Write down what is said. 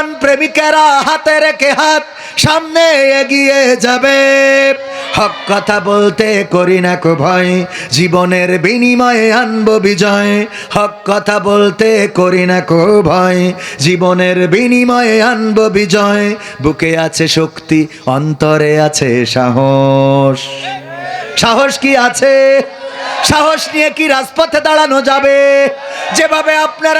কোরআন প্রেমিকেরা হাতে রেখে হাত সামনে এগিয়ে যাবে। হক কথা বলতে করি না কো ভয়, জীবনের বিনিময়ে আনব বিজয়। হক কথা বলতে করি না কো ভয়, জীবনের বিনিময়ে আনব বিজয়। বুকে আছে শক্তি, অন্তরে আছে সাহস। সাহস কি আছে? সাহস নিয়ে কি রাজপথে দাঁড়ানো যাবে? যেভাবে আপনারা